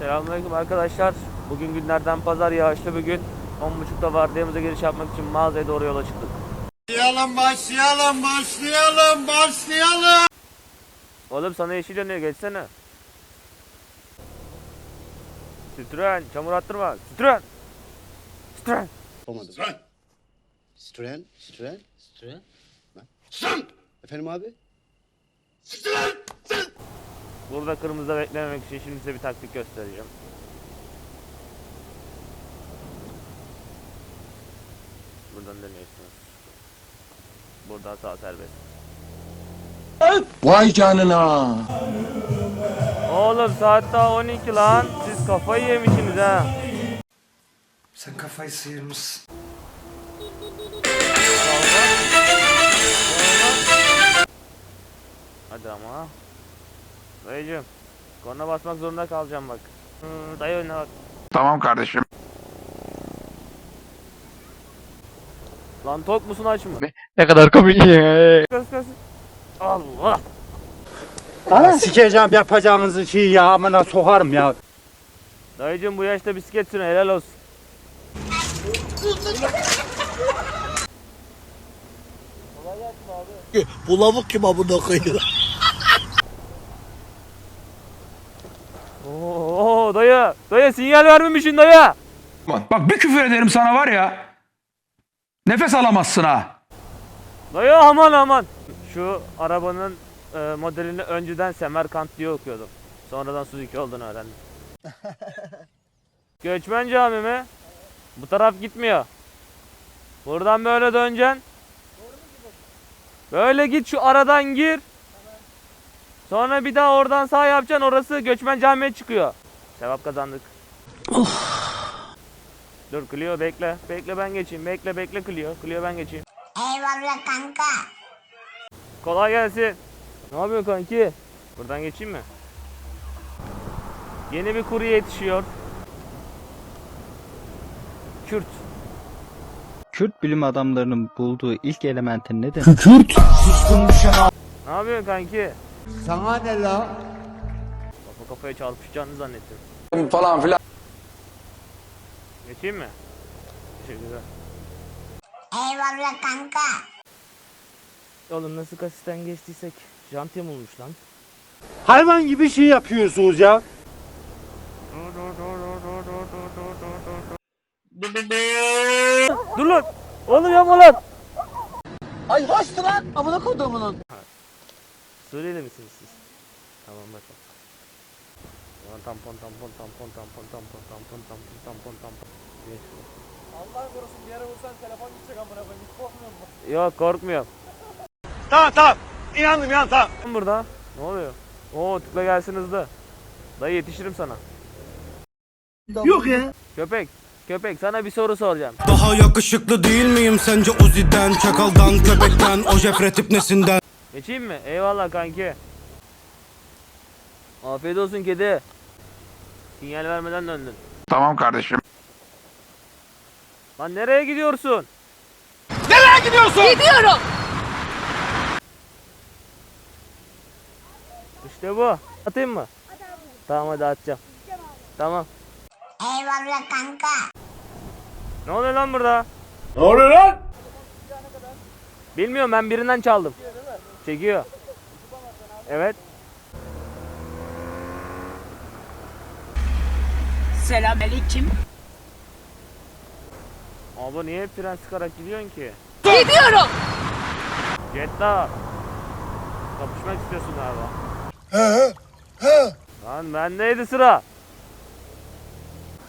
Selamünaleyküm arkadaşlar. Bugün günlerden pazar yağışlı bir gün. 10.30'da vardiyamıza giriş yapmak için mağazaya doğru yola çıktık. Başlayalım, başlayalım, başlayalım, başlayalım. Oğlum sana yeşil yanıyor geçsene. Citroen çamur attırma. Citroen. Citroen. Olmadı. Citroen, Citroen, Citroen. Sen! Efendim abi? Burada kırmızıda beklememek için şimdi size bir taktik göstereceğim. Buradan dönüyorsunuz. Burada sağ serbest. Vay canına. Oğlum saat daha 12 lan. Siz kafayı yemişsiniz ha. Sen kafayı sıyırmışsın. Dayıcım. Korna basmak zorunda kalacağım bak. Hı, dayı önüne bak. Tamam kardeşim. Lan tok musun aç mı? Ne kadar komik ya. Allah. Sikeceğim yapacağınızı şeyi ya amına sokarım ya. Dayıcım bu yaşta bisiklet sürün helal olsun. Bu lavuk kim amına koyuyor? Oo dayı. Dayı sinyal vermemişsin dayı. Bak bir küfür ederim sana var ya. Nefes alamazsın ha. Dayı aman aman. Şu arabanın e, modelini önceden Semerkant diye okuyordum. Sonradan Suzuki olduğunu öğrendim. Göçmen cami mi? Bu taraf gitmiyor. Buradan böyle döneceksin. Böyle git şu aradan gir. Sonra bir daha oradan sağ yapacaksın. Orası Göçmen Camii'ye çıkıyor. Sevap kazandık. Dur Clio bekle. Bekle ben geçeyim. Bekle bekle Clio. Clio ben geçeyim. Eyvallah kanka. Kolay gelsin. Ne yapıyorsun kanki? Buradan geçeyim mi? Yeni bir kurye yetişiyor. Kürt. Kürt bilim adamlarının bulduğu ilk elementin nedir? Ne yapıyorsun kanki? Sana ne la? Kafa kafaya çarpışacağını zannettim. Falan filan. Geçeyim mi? Teşekkürler. Eyvallah kanka. Oğlum nasıl kasisten geçtiysek jant yamulmuş lan. Hayvan gibi şey yapıyorsunuz ya. Dur lan! Oğlum yapma lan! Ay hoştu lan amına koyduğumunun. Suriyeli misiniz siz? Tamam bakın. Ulan tampon tampon tampon tampon tampon tampon tampon tampon tampon. Geç. Allah korusun bir yere vursan telefon gidecek amına koyayım hiç korkmuyor musun? Yok korkmuyorum. Tamam tamam. İnandım ya tamam. Burada? Ne oluyor? Oo tıkla gelsin hızlı. Dayı yetişirim sana. Yok ya. Köpek. Köpek sana bir soru soracağım. Daha yakışıklı değil miyim sence Uzi'den, Çakal'dan, Köpek'ten, o Jeffre tip nesinden? Geçeyim mi? Eyvallah kanki. Afiyet olsun kedi. Sinyal vermeden döndün. Tamam kardeşim. Lan nereye gidiyorsun? Gidiyorum. İşte bu. Atayım mı? Tamam hadi atacağım. Tamam. Eyvallah kanka. Ne oluyor lan burada? Ne oluyor lan? Bilmiyorum ben birinden çaldım. Çekiyor. Evet. Selamünaleyküm. Abla niye hep fren sıkarak gidiyorsun ki? Gidiyorum. Jetta. Kapışmak istiyorsun galiba. Lan bendeydi sıra.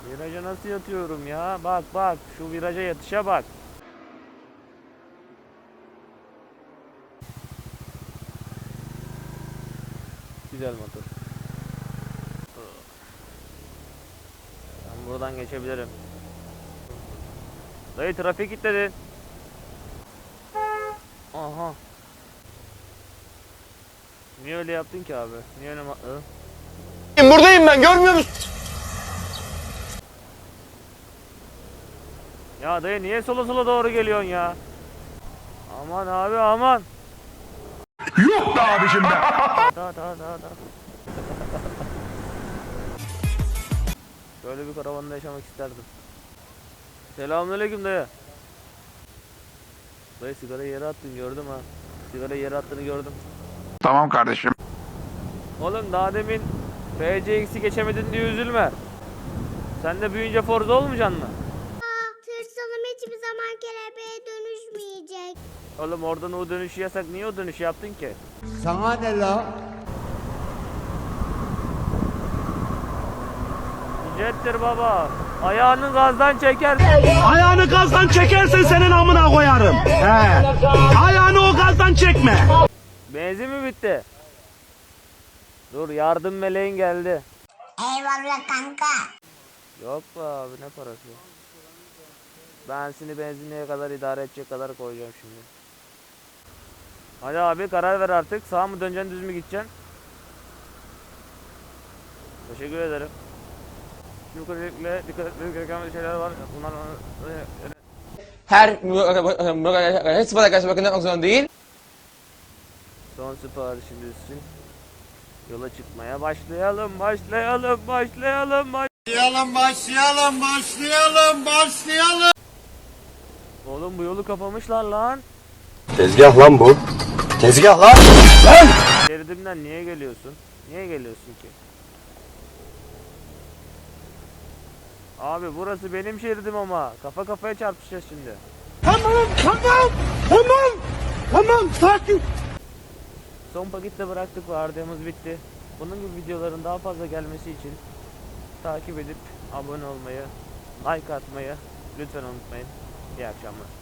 Viraja nasıl yatıyorum ya? Bak bak şu viraja yatışa bak. Güzel motor. Ben buradan geçebilirim. Dayı trafik kilitledin. Aha. Niye öyle yaptın ki abi? Niye öyle ma- Hı? Buradayım ben görmüyor musun? Ya dayı niye sola sola doğru geliyorsun ya? Aman abi aman. Yok be abicim be. Da da da da. Böyle bir karavanda yaşamak isterdim. Selamünaleyküm dayı. Dayı sigarayı yere attın gördüm ha. Sigarayı yere attığını gördüm. Tamam kardeşim. Oğlum daha demin PCX'i geçemedin diye üzülme. Sen de büyüyünce Forza olmayacaksın mı? Oğlum oradan o dönüşü yasak. Niye o dönüşü yaptın ki? Sana ne la? Jettir baba. Ayağını gazdan çeker. Ayağını gazdan çekersen senin amına koyarım. He. Ayağını o gazdan çekme. Benzin mi bitti? Dur yardım meleğin geldi. Eyvallah kanka. Yok be abi ne parası? Ben seni benzinliğe kadar idare edecek kadar koyacağım şimdi. Hadi abi karar ver artık. Sağ mı döneceksin düz mü gideceksin? Teşekkür ederim. Şimdi özellikle dikkat etmeniz gereken şeyler var. Bunlar Her hepsi bana karşı bakmak zorunda değil. son siparişimiz için yola çıkmaya başlayalım. Başlayalım, başlayalım, başlayalım. Başlayalım başlayalım başlayalım başlayalım. Oğlum bu yolu kapamışlar lan. Tezgah lan bu. Tezgah lan. Şeridimden niye geliyorsun? Niye geliyorsun ki? Abi burası benim şeridim ama. Kafa kafaya çarpışacağız şimdi. Tamam tamam tamam. Tamam sakin. Son paketle bıraktık ve ardığımız bitti. Bunun gibi videoların daha fazla gelmesi için takip edip abone olmayı, like atmayı lütfen unutmayın. İyi akşamlar.